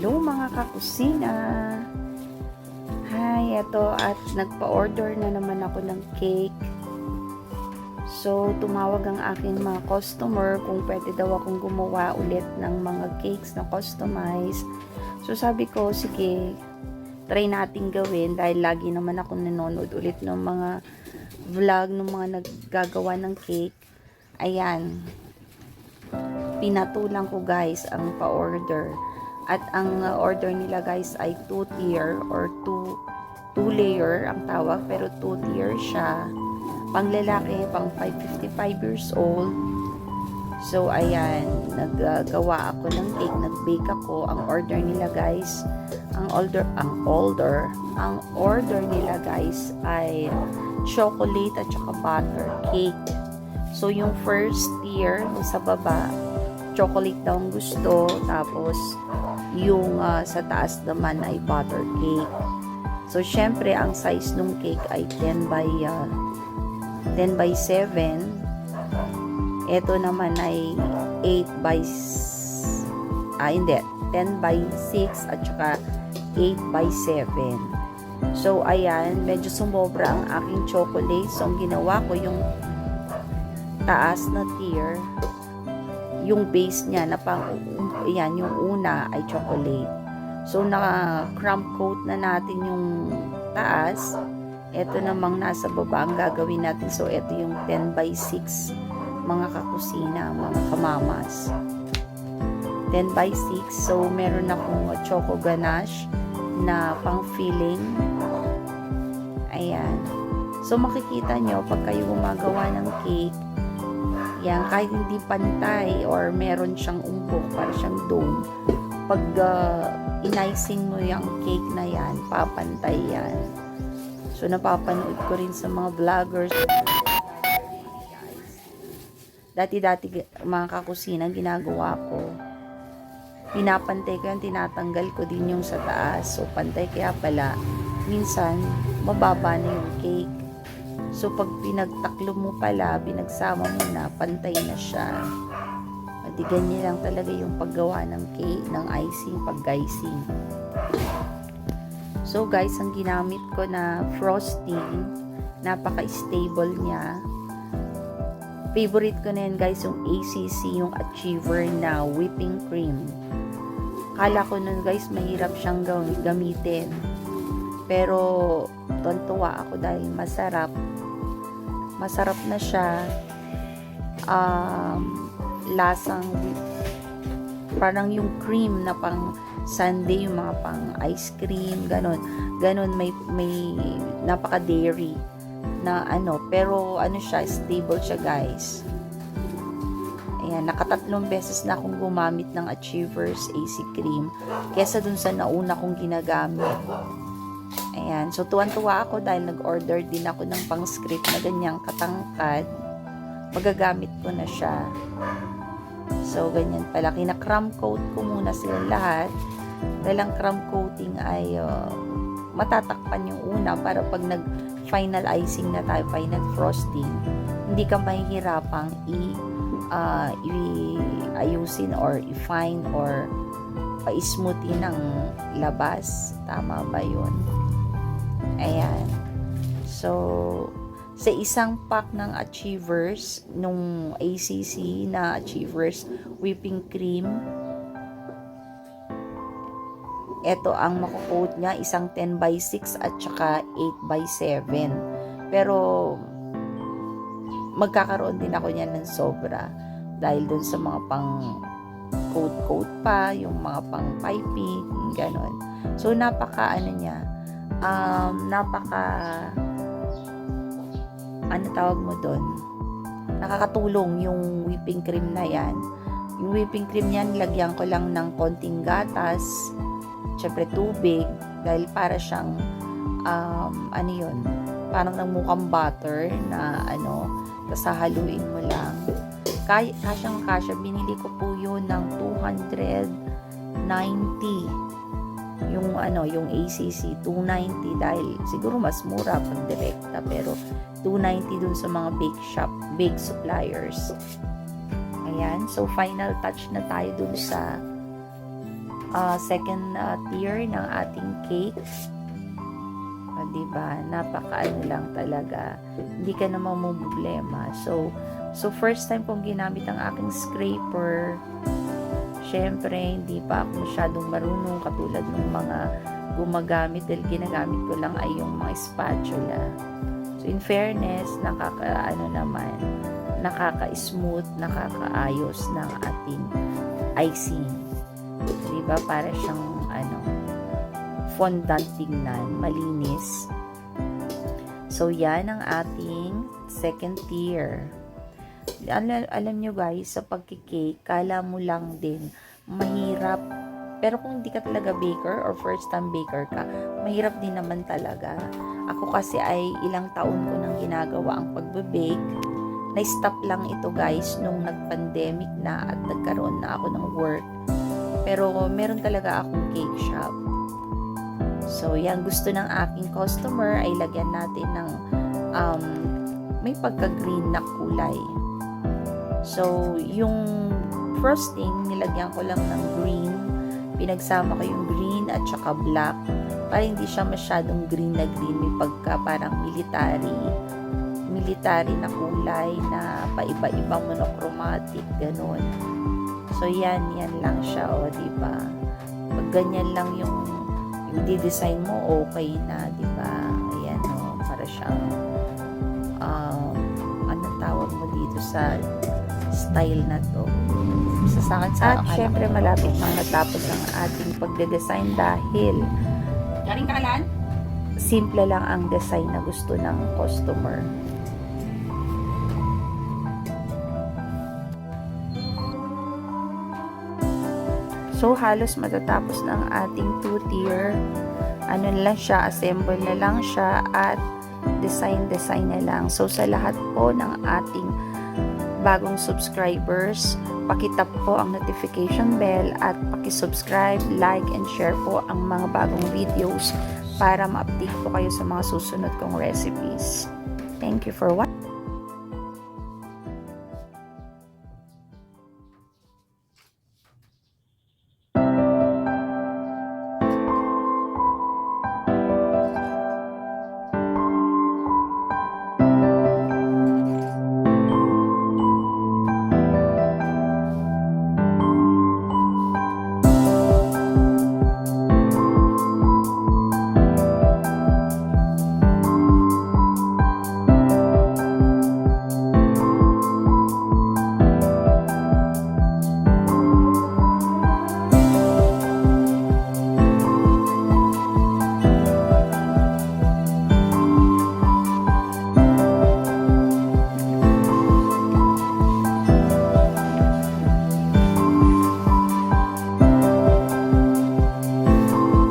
Hello mga kakusina! Hi, eto at nagpa-order na naman ako ng cake. So, tumawag ang aking mga customer kung pwede daw akong gumawa ulit ng mga cakes na customized. So, sabi ko, sige, try natin gawin dahil lagi naman ako nanonood ulit ng mga vlog ng mga naggagawa ng cake. Ayan. Pinatulang ko guys ang pa-order. At ang uh, order nila guys ay 2 tier or 2 2 layer ang tawag pero 2 tier siya. Pang lalaki, pang 555 years old. So ayan, naggagawa ako ng cake, nag-bake ako. Ang order nila guys, ang order ang order, ang order nila guys ay chocolate at saka butter cake. So yung first tier sa baba, chocolate daw ang gusto, tapos yung uh, sa taas naman ay butter cake. So, syempre, ang size ng cake ay 10 by uh, 10 by 7. Ito naman ay 8 by ah, hindi, 10 by 6 at saka 8 by 7. So, ayan, medyo sumobra ang aking chocolate. So, ang ginawa ko yung taas na tier, yung base niya na pang yan, yung una ay chocolate. So, naka-crumb coat na natin yung taas. Ito namang nasa baba ang gagawin natin. So, ito yung 10 by 6 mga kakusina, mga kamamas. 10 by 6. So, meron akong choco ganache na pang filling. Ayan. So, makikita nyo, pag kayo gumagawa ng cake, yan, kahit hindi pantay or meron siyang umbok, para siyang dome, pag uh, in-icing mo yung cake na yan, papantay yan. So, napapanood ko rin sa mga vloggers. Dati-dati, mga kakusina, ginagawa ko. Pinapantay ko yan, tinatanggal ko din yung sa taas. So, pantay kaya pala, minsan, mababa na yung cake. So, pag pinagtaklo mo pala, pinagsama mo na, pantay na siya. At ganyan lang talaga yung paggawa ng cake, ng icing, pag-icing. So, guys, ang ginamit ko na frosting, napaka-stable niya. Favorite ko na yan, guys, yung ACC, yung Achiever na whipping cream. Kala ko nun, guys, mahirap siyang gamitin. Pero, tontuwa ako dahil masarap. Masarap na siya. Um, lasang parang yung cream na pang sundae yung mga pang ice cream ganon ganon may may napaka dairy na ano. Pero ano siya stable siya guys. Ayan nakatatlong beses na akong gumamit ng Achievers AC cream kesa dun sa nauna kong ginagamit Ayan. So, tuwan-tuwa ako dahil nag-order din ako ng pang-script na ganyang katangkad. Magagamit ko na siya. So, ganyan pala. Kina-cram coat ko muna sila lahat. Dahil ang cram coating ay uh, matatakpan yung una para pag nag-final icing na tayo, final frosting, hindi ka mahihirapang i- uh, i-ayusin or i-fine or pa-smoothin ng labas. Tama ba yun? Ayan. So, sa isang pack ng Achievers, nung ACC na Achievers whipping cream, ito ang makukoat niya, isang 10 by 6 at saka 8 by 7. Pero, magkakaroon din ako niyan ng sobra dahil dun sa mga pang coat-coat pa, yung mga pang piping, ganon. So, napaka ano niya, um, napaka ano tawag mo doon nakakatulong yung whipping cream na yan. Yung whipping cream yan lagyan ko lang ng konting gatas syempre tubig dahil para siyang um, ano yun? Parang nang butter na ano tapos haluin mo lang. Kaya, kasyang kasya binili ko po yun ng 290 yung ano, yung ACC 290 dahil siguro mas mura pag direkta pero 290 dun sa mga bake shop, bake suppliers. Ayan, so final touch na tayo dun sa ah, second ah, tier ng ating cake. O, diba? Napaka ano lang talaga. Hindi ka na mamumblema. So, so first time kong ginamit ang aking scraper. Syempre, hindi pa ako masyadong marunong katulad ng mga gumagamit dahil ginagamit ko lang ay yung mga spatula. So, in fairness, nakaka, ano naman, nakaka-smooth, nakakaayos ng ating icing. Diba? Para siyang, ano, fondant tingnan, malinis. So, yan ang ating second tier. Alam, alam nyo guys, sa pagkikake, kala mo lang din, mahirap. Pero kung hindi ka talaga baker or first time baker ka, mahirap din naman talaga. Ako kasi ay ilang taon ko nang ginagawa ang pagbe-bake. Na-stop lang ito guys nung nag-pandemic na at nagkaroon na ako ng work. Pero meron talaga akong cake shop. So, yan gusto ng aking customer ay lagyan natin ng um, may pagka-green na kulay. So, yung frosting, nilagyan ko lang ng green. Pinagsama ko yung green at saka black para hindi siya masyadong green na green. May pagka parang military military na kulay na paiba-ibang monochromatic, ganun. So, yan, yan lang siya, o, di ba? Pag ganyan lang yung, yung di-design mo, okay na, di ba? Ayan, o, para siyang, um, anong tawag mo dito sa style na to. Sa sa akin, sa At syempre, malapit nang natapos ang ating pagde-design dahil Galing kalan? simple lang ang design na gusto ng customer. So, halos matatapos na ang ating two-tier. Ano na lang siya, assemble na lang siya at design-design na lang. So, sa lahat po ng ating bagong subscribers, pakitap po ang notification bell at pakisubscribe, like, and share po ang mga bagong videos para ma-update po kayo sa mga susunod kong recipes. Thank you for watching.